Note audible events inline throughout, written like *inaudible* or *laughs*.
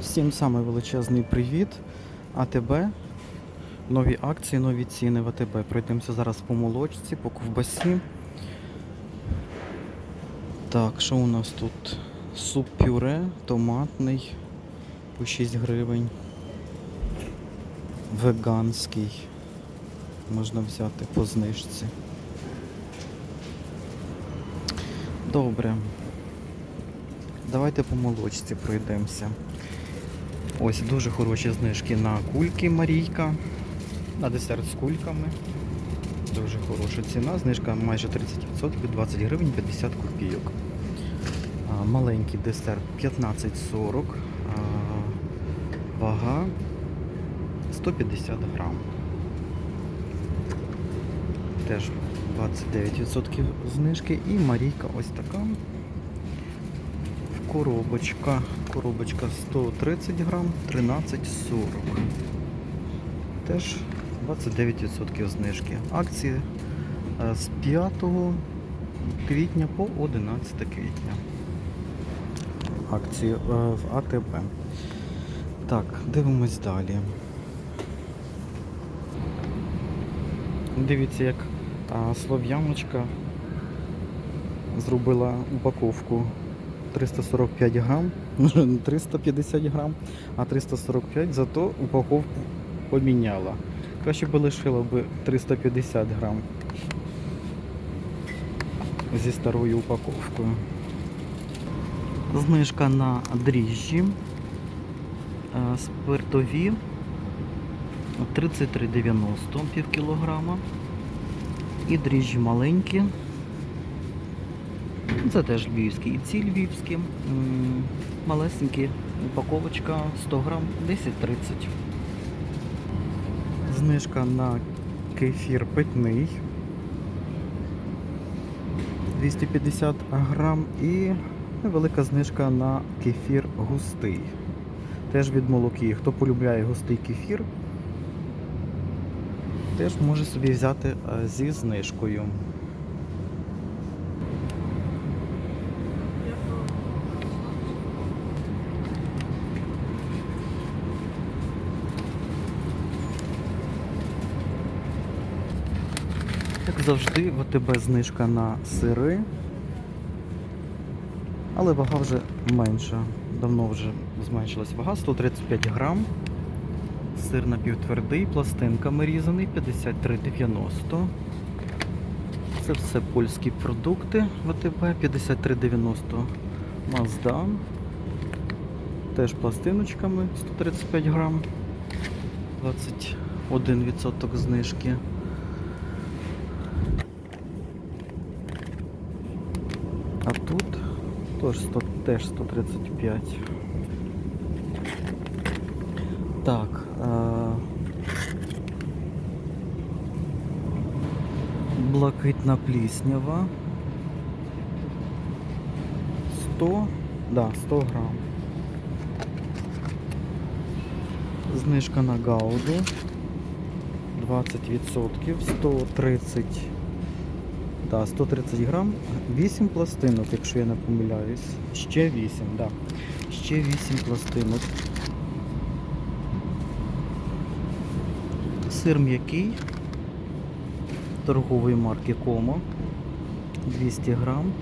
Всім самий величезний привіт. АТБ. Нові акції, нові ціни в АТБ. Пройдемося зараз по молочці, по ковбасі. Так, що у нас тут? Суп пюре, томатний по 6 гривень. Веганський. Можна взяти по знижці. Добре. Давайте по молочці пройдемося. Ось дуже хороші знижки на кульки Марійка. На десерт з кульками. Дуже хороша ціна. Знижка майже 30%, 20 гривень 50 копійок. Маленький десерт 15,40. Вага 150 грам. Теж 29% знижки. І Марійка ось така. Коробочка. Коробочка 130 грам, 13,40. Теж 29% знижки. Акції е, з 5 квітня по 11 квітня. Акції е, в АТБ. Так, дивимось далі. Дивіться, як Слов'яночка зробила упаковку 345 грам, *laughs* не 350 грам, а 345, зато упаковку поміняла. Краще би лишила би 350 грам зі старою упаковкою. Знижка на дріжджі е, спиртові 33,90 пів кілограма. І дріжджі маленькі це теж львівські. І ці львівські. Малесенькі упаковочка 100 грам 10-30. Знижка на кефір питний 250 грам і невелика знижка на кефір густий. Теж від молоки. Хто полюбляє густий кефір, теж може собі взяти е, зі знижкою. Завжди, в АТБ знижка на сири. Але вага вже менша. Давно вже зменшилась вага. 135 грам. Сир напівтвердий, пластинками різаний, 53,90. Це все польські продукти в АТБ, 53,90 Маздан. Теж пластиночками 135 грам. 21% знижки. А тут теж 100, теж 135. Так. Е- блакитна пліснява. 100, да, 100 грам. Знижка на гауду 20%, 130 Да, 130 грам, 8 пластинок, якщо я не помиляюсь. Ще 8, да. Ще 8 пластинок. Сир м'який торгової марки Комо 200 грам.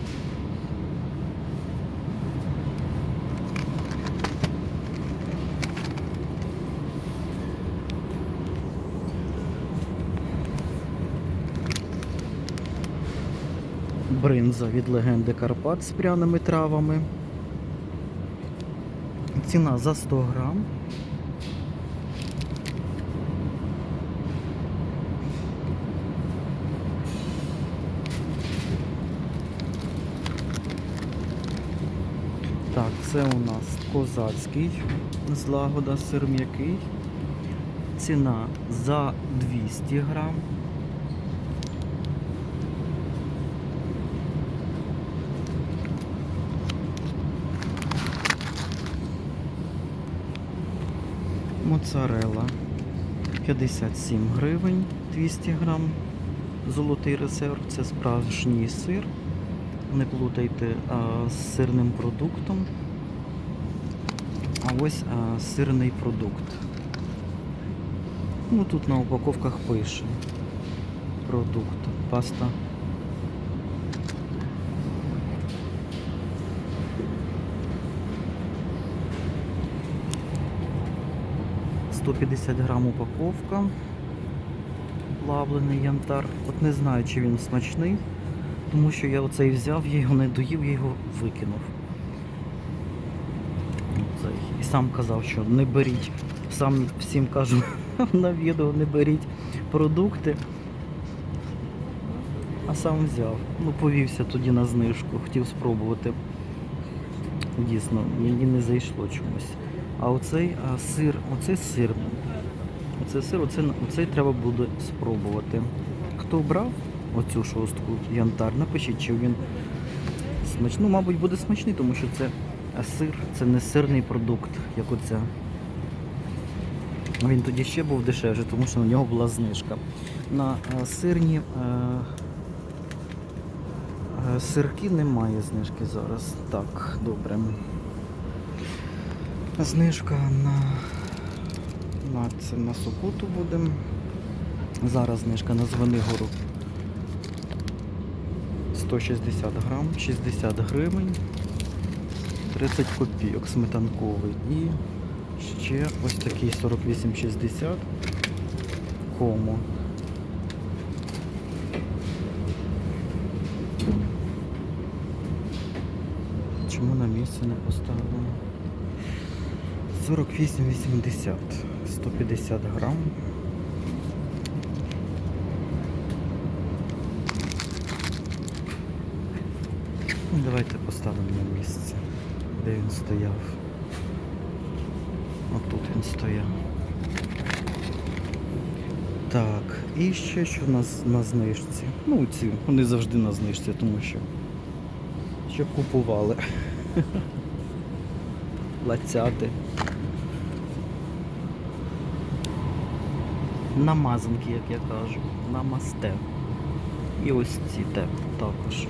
Бринза від легенди Карпат з пряними травами. Ціна за 100 грам. Так, це у нас козацький злагода сир м'який. Ціна за 200 грам. Моцарелла 57 гривень 200 грам. Золотий резерв це справжній сир. Не плутайте а, з сирним продуктом. А ось а, сирний продукт. Ну тут на упаковках пише. Продукт. Паста. Сто п'ятдесят грам упаковка. Плавлений янтар. От не знаю, чи він смачний, тому що я оцей взяв, я його не доїв, я його викинув. І сам казав, що не беріть. Сам всім кажу *laughs* на відео, не беріть продукти. А сам взяв. Ну, повівся тоді на знижку, хотів спробувати. Дійсно, мені не зайшло чомусь. А оцей а, сир, оцей сир. Оцей сир, оцей, оцей треба буде спробувати. Хто брав оцю шостку янтар, напишіть, чи він смачний. Ну, мабуть, буде смачний, тому що це сир, це не сирний продукт, як оця. Він тоді ще був дешевший, тому що на нього була знижка. На сирні сирки немає знижки зараз. Так, добре. Знижка на, на, це на суботу буде. Зараз знижка на Звенигору 160 грам, 60 гривень, 30 копійок сметанковий і ще ось такий 48,60 кому. Чому на місце не поставили? 48,80, 150 грам. Ну, Давайте поставимо на місце, де він стояв. Отут він стояв. Так, і ще що в нас на знижці. Ну, ці, вони завжди на знижці, тому що щоб купували. *laughs* Лацяти. Намазанки, як я кажу. Намасте. І ось ці те також.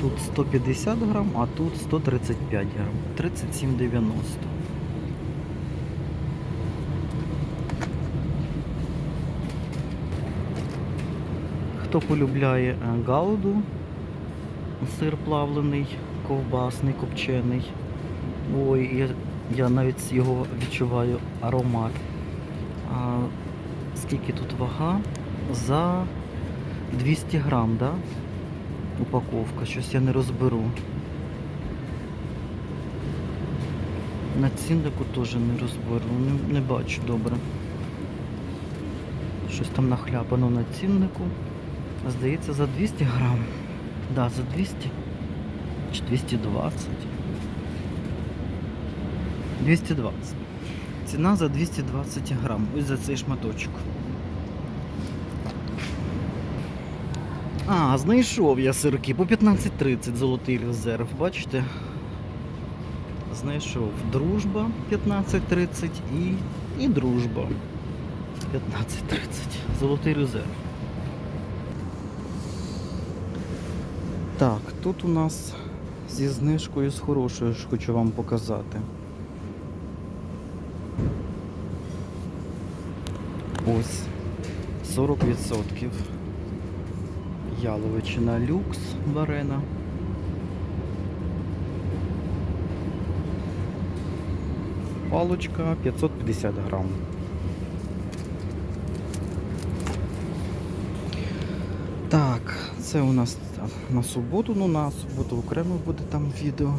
Тут 150 грам, а тут 135 грам. 37,90. Хто полюбляє е, гауду, сир плавлений, ковбасний, копчений. Ой, я, я навіть його відчуваю аромат. Скільки тут вага? За 200 грам, да? Упаковка, щось я не розберу. На ціннику теж не розберу, не, не бачу добре. Щось там нахляпано на ціннику. Здається, за 200 грам. Да, за 200 чи 220. 220. Ціна за 220 грам. Ось за цей шматочок. А, знайшов я сирки по 15.30 золотий резерв, бачите? Знайшов дружба 15.30 і, і дружба 15.30. Золотий резерв. Так, тут у нас зі знижкою з хорошою хочу вам показати. Ось 40%. Яловичина люкс варена. Палочка 550 грам. Так, це у нас на суботу, ну на суботу окремо буде там відео.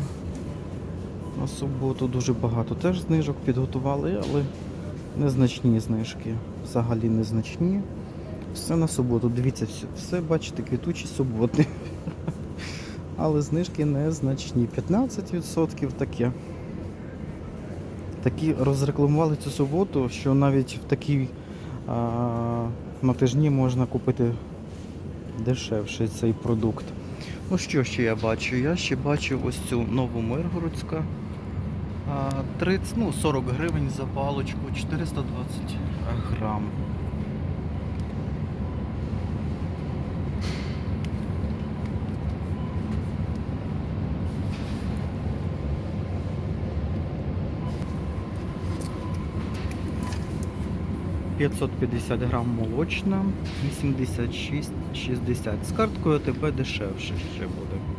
На суботу дуже багато теж знижок підготували, але незначні знижки. Взагалі незначні. Все на суботу. Дивіться, все, бачите, квітучі суботи. *laughs* Але знижки незначні. 15% таке. Такі розрекламували цю суботу, що навіть в такій а, на тижні можна купити дешевший цей продукт. Ну що ще я бачу? Я ще бачу ось цю нову Миргородська. 30, ну, 40 гривень за палочку, 420 грам. П'ятсот п'ятдесят грам молочна, 86,60. З карткою тебе дешевше ще буде.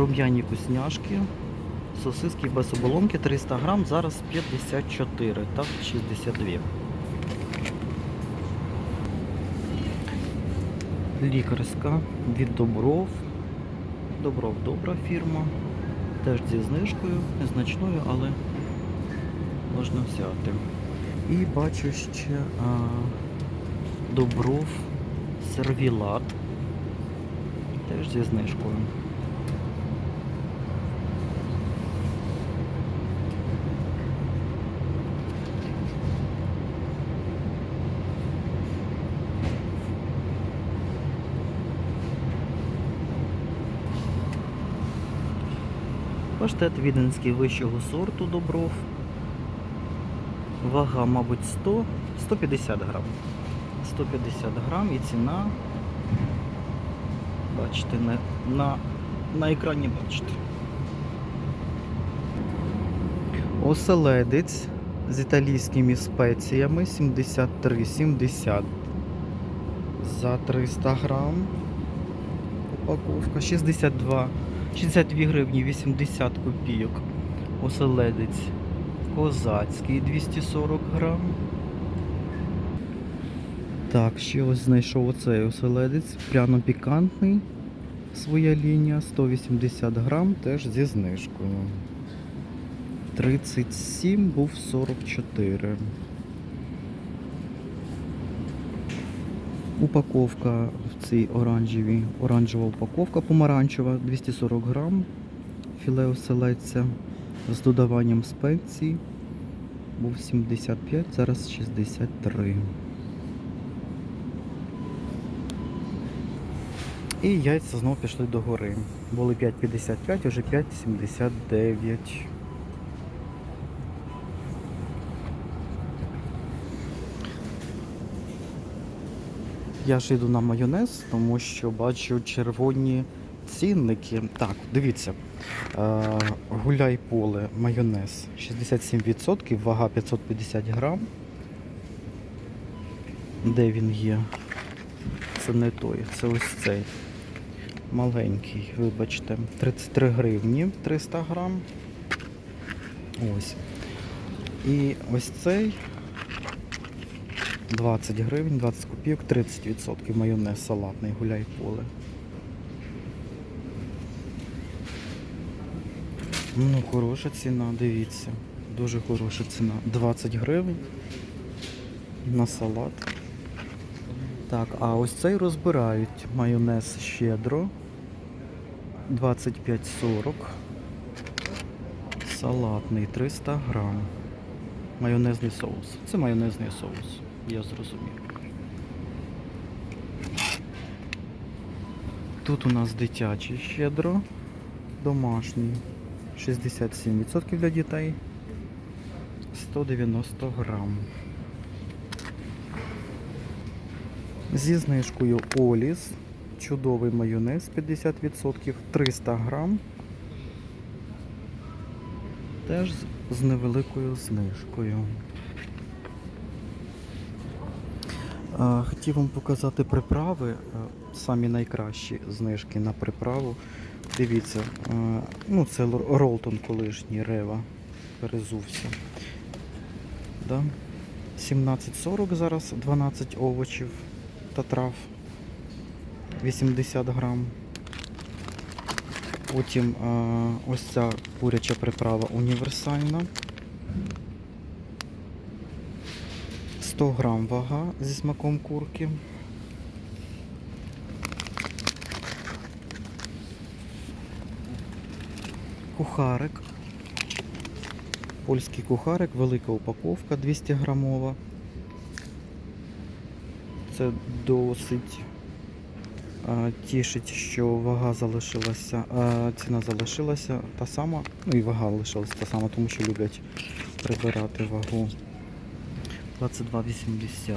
Рум'яні вкусняшки. Сосиски без оболонки 300 грам, зараз 54 та 62. Лікарська від Добров. Добров добра фірма. Теж зі знижкою, незначною, але можна взяти. І бачу ще а, Добров сервілат. Теж зі знижкою. Паштет віденський вищого сорту добров. Вага, мабуть, 100, 150 грам. 150 грам і ціна. Бачите, на, на, на екрані бачите. Оселедець з італійськими спеціями 73,70 за 300 грам. Упаковка 62, 62 гривні 80 копійок. Оселедець козацький 240 грам. Так, ще ось знайшов оцей оселедець, пряно пікантний. Своя лінія 180 грам, теж зі знижкою. 37 був 44. Упаковка в цій оранжевій, оранжева упаковка помаранчева 240 грам. Філе оселедця з додаванням спецій. Був 75, зараз 63. І яйця знову пішли догори. Були 5,55, вже 5,79. Я ж йду на майонез, тому що бачу червоні цінники. Так, дивіться. Е, гуляй поле майонез 67%, вага 550 грам. Де він є? Це не той, це ось цей. Маленький, вибачте. 33 гривні 300 грам. Ось. І ось цей 20 гривень, 20 копійок, 30% майонез салатний гуляй поле. Ну, хороша ціна, дивіться. Дуже хороша ціна. 20 гривень на салат. Так, а ось цей розбирають майонез щедро. 25,40. Салатний 300 грам. Майонезний соус. Це майонезний соус, я зрозумів. Тут у нас дитячий щедро, домашній. 67% для дітей. 190 грам. Зі знижкою Оліс. Чудовий майонез 50%, 300 грам. Теж з- невеликою знижкою. А, Хотів вам показати приправи, е, самі найкращі знижки на приправу. Дивіться, е, ну це Ролтон колишній Рева. Перезувся. Да? 17,40 зараз 12 овочів та трав. 80 грам. Потім е, ось ця куряча приправа універсальна. 100 грам вага зі смаком курки. Кухарик. Польський кухарик, велика упаковка 200 грамова. Це досить тішить, що вага залишилася, ціна залишилася та сама, ну і вага лишилася та сама, тому що люблять прибирати вагу. 22,80.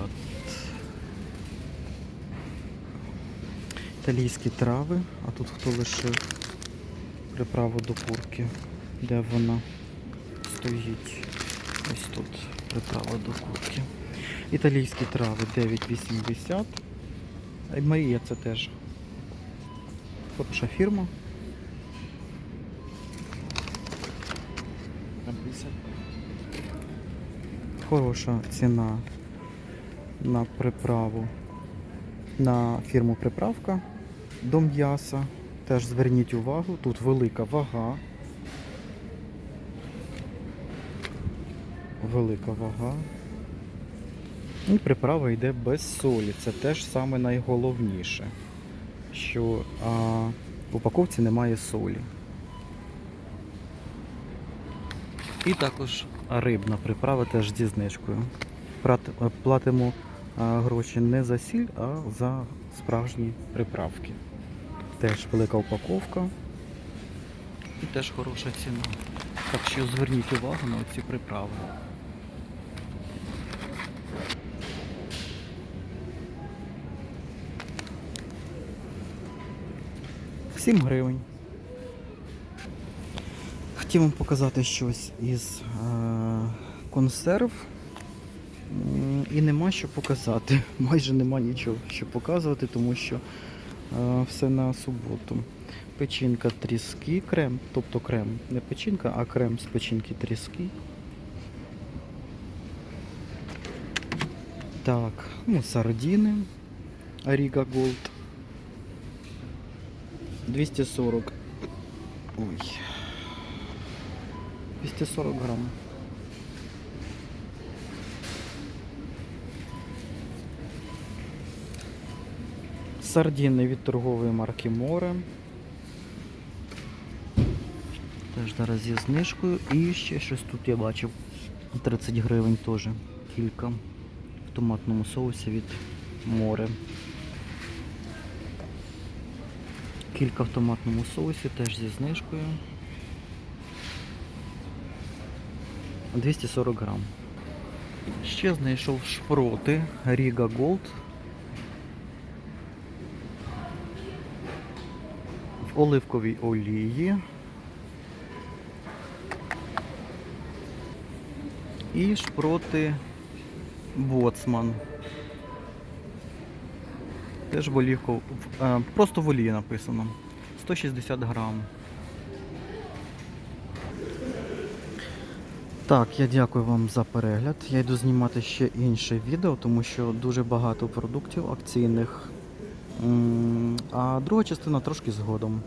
Італійські трави, а тут хто лишив? приправу до курки. Де вона стоїть? Ось тут приправа до курки. Італійські трави 9,80. А Марія це теж хороша фірма. Хороша ціна на приправу на фірму приправка до м'яса. Теж зверніть увагу, тут велика вага. Велика вага. І приправа йде без солі. Це теж саме найголовніше, що а, в упаковці немає солі. І також рибна приправа теж зі знижкою. Платимо гроші не за сіль, а за справжні приправки. Теж велика упаковка. І теж хороша ціна. Так що зверніть увагу на ці приправи. Сім гривень. Хотів вам показати щось із е, консерв. І нема що показати. *laughs* Майже нема нічого що показувати, тому що е, все на суботу. Печінка тріски, крем, тобто крем, не печінка, а крем з печінки тріски. Так, ну, сардіни. Аріга Голд. 240. Ой. 240 грам. Сардіни від торгової марки Море. Теж зараз зі знижкою. І ще щось тут я бачив. 30 гривень теж. Кілька. В томатному соусі від море. Кілька в томатному соусі, теж зі знижкою. 240 грам. Ще знайшов шпроти Riga Gold. В оливковій олії. І шпроти Боцман. Теж в олівку, е, просто в олії написано. 160 грам. Так, я дякую вам за перегляд. Я йду знімати ще інше відео, тому що дуже багато продуктів акційних. А друга частина трошки згодом.